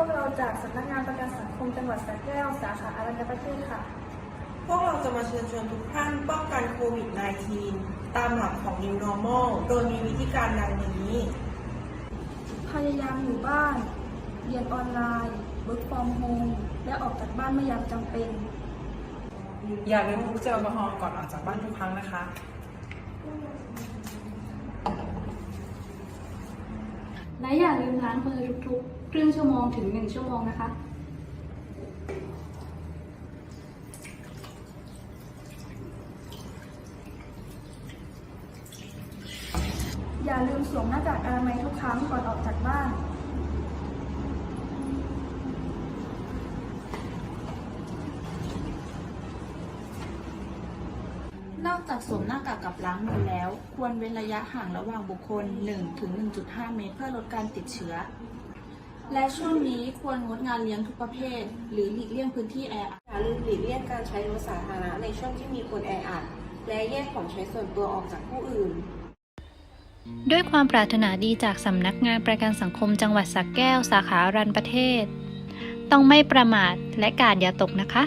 สำนักงานประกันสังคมจังหวัดสระแก้วสาขาอารัญญประเทศค่ะ พวกเราจะมาเชิญชวนทุกท่านป้องกันโควิด -19 ตามหลักของ New Normal โดยมีวิธีการดังนี้ พยายามอยู่บ้าน เรียนออนไลน์ work from home และออกจากบ้านไม่ยามจำเป็น อย่าลืมพกเจลแอลกอฮอล์ก่อนออกจากบ้านทุกครั้งนะคะ และอย่าลืมล้างมือทุก ๆครึ่งชั่วโมงถึง 1 ชั่วโมงนะคะ อย่าลืมสวมหน้ากากอนามัยทุกครั้งก่อนออกจากบ้าน นอกจากสวมหน้ากากกับล้างมือแล้ว ควรเว้นระยะห่างระหว่างบุคคล1ถึง1.5 เมตรเพื่อลดการติดเชื้อ และช่วงนี้ควรงดงานเลี้ยงทุกประเภท หรือหลีกเลี่ยงพื้นที่แออัดอย่าลืมหลีกเลี่ยงการใช้รถสาธารณะในช่วงที่มีคนแออัดและแยกของใช้ส่วนตัวออกจากผู้อื่น ด้วยความปรารถนาดีจากสำนักงานประกันสังคมจังหวัดสระแก้ว สาขารันประเทศ ต้องไม่ประมาทและกาดอย่าตกนะคะ